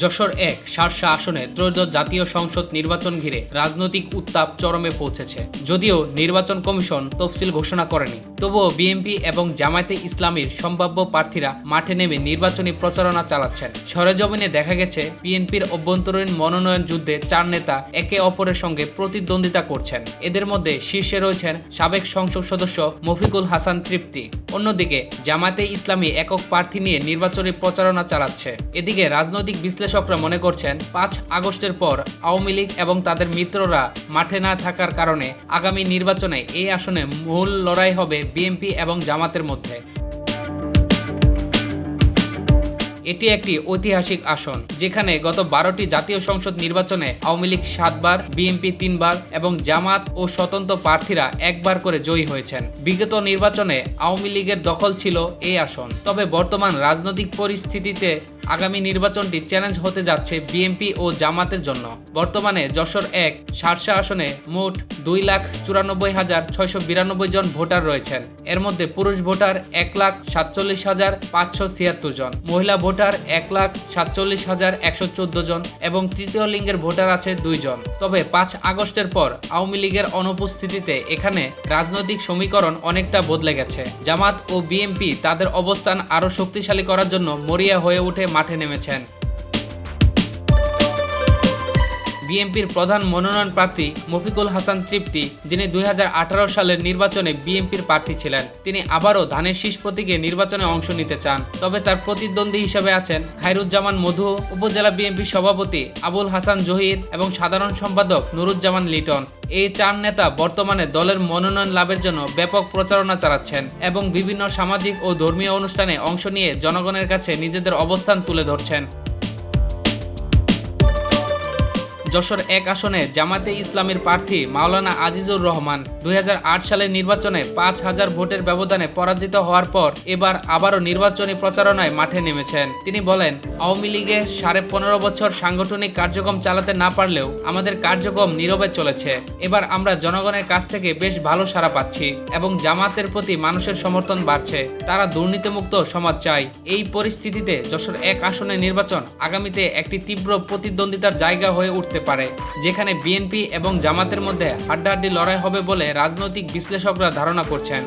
যশোর এক শার্শা আসনে ত্রয়োদশ জাতীয় সংসদ নির্বাচন ঘিরে রাজনৈতিক উত্তাপ চরমে পৌঁছেছে। যদিও নির্বাচন কমিশন তফসিল ঘোষণা করেনি, তবুও বিএনপি এবং জামায়াতে ইসলামীর সম্ভাব্য প্রার্থীরা মাঠে নেমে নির্বাচনী প্রচারণা চালাচ্ছেন। সরেজমিনে দেখা গেছে, বিএনপির অভ্যন্তরীণ মনোনয়ন যুদ্ধে চার নেতা একে অপরের সঙ্গে প্রতিদ্বন্দ্বিতা করছেন। এদের মধ্যে শীর্ষে রয়েছেন সাবেক সংসদ সদস্য মফিকুল হাসান তৃপ্তি। অন্যদিকে, জামায়াতে ইসলামী একক প্রার্থী নিয়ে নির্বাচনী প্রচারণা চালাচ্ছে। এদিকে রাজনৈতিক বিশ্লেষকরা মনে করছেন, পাঁচ আগস্টের পর আওয়ামী লীগ এবং তাদের মিত্ররা মাঠে না থাকার কারণে আগামী নির্বাচনে এই আসনে মূল লড়াই হবে বিএনপি এবং জামাতের মধ্যে। এটি একটি ঐতিহাসিক আসন, যেখানে গত বারোটি জাতীয় সংসদ নির্বাচনে আওয়ামী লীগ সাতবার, বিএনপি তিনবার এবং জামাত ও স্বতন্ত্র প্রার্থীরা একবার করে জয়ী হয়েছেন। বিগত নির্বাচনে আওয়ামী লীগের দখল ছিল এই আসন। তবে বর্তমান রাজনৈতিক পরিস্থিতিতে আগামী নির্বাচনটি চ্যালেঞ্জ হতে যাচ্ছে বিএনপি ও জামাতের জন্য। বর্তমানে যশোর এক শার্শা আসনে মোট দুই লাখ চুরানব্বই হাজার ছয়শো বিরানব্বই জন ভোটার রয়েছেন। এর মধ্যে পুরুষ ভোটার এক লাখ সাতচল্লিশ হাজার পাঁচশো ছিয়াত্তর জন, মহিলা ভোটার এক লাখ সাতচল্লিশ হাজার একশো চোদ্দ জন এবং তৃতীয় লিঙ্গের ভোটার আছে দুইজন তবে পাঁচ আগস্টের পর আওয়ামী লীগের অনুপস্থিতিতে এখানে রাজনৈতিক সমীকরণ অনেকটা বদলে গেছে। জামাত ও বিএনপি তাদের অবস্থান আরও শক্তিশালী করার জন্য মরিয়া হয়ে উঠে মাঠে নেমেছেন। বিএনপির প্রধান মনোনয়ন প্রার্থী মফিকুল হাসান তৃপ্তি, যিনি দুই হাজার আঠারো সালের নির্বাচনে বিএনপির প্রার্থী ছিলেন। তিনি আবারও ধানের শীষ প্রতীকে নির্বাচনে অংশ নিতে চান। তবে তার প্রতিদ্বন্দ্বী হিসেবে আছেন খায়রুজ্জামান মধু, উপজেলা বিএনপি সভাপতি আবুল হাসান জহির এবং সাধারণ সম্পাদক নুরুজ্জামান লিটন। এই চার নেতা বর্তমানে দলের মনোনয়ন লাভের জন্য ব্যাপক প্রচারণা চালাচ্ছেন এবং বিভিন্ন সামাজিক ও ধর্মীয় অনুষ্ঠানে অংশ নিয়ে জনগণের কাছে নিজেদের অবস্থান তুলে ধরছেন। যশোর এক আসনে জামাতে ইসলামের প্রার্থী মাওলানা আজিজুর রহমান দুই হাজার আট সালের নির্বাচনে পাঁচ হাজার ভোটের ব্যবধানে পরাজিত হওয়ার পর এবার আবারও নির্বাচনী প্রচারণায় মাঠে নেমেছেন। তিনি বলেন, আওয়ামী লীগে সাড়ে পনেরো বছর সাংগঠনিক কার্যক্রম চালাতে না পারলেও আমাদের কার্যক্রম নীরবে চলেছে। এবার আমরা জনগণের কাছ থেকে বেশ ভালো সাড়া পাচ্ছি এবং জামাতের প্রতি মানুষের সমর্থন বাড়ছে। তারা দুর্নীতিমুক্ত সমাজ চায়। এই পরিস্থিতিতে যশোর এক আসনের নির্বাচন আগামীতে একটি তীব্র প্রতিদ্বন্দ্বিতার জায়গা হয়ে উঠতে পারে যেখানে বিএনপি এবং জামাতের মধ্যে হাড্ডাহাড্ডি লড়াই হবে বলে রাজনৈতিক বিশ্লেষকরা ধারণা করছেন।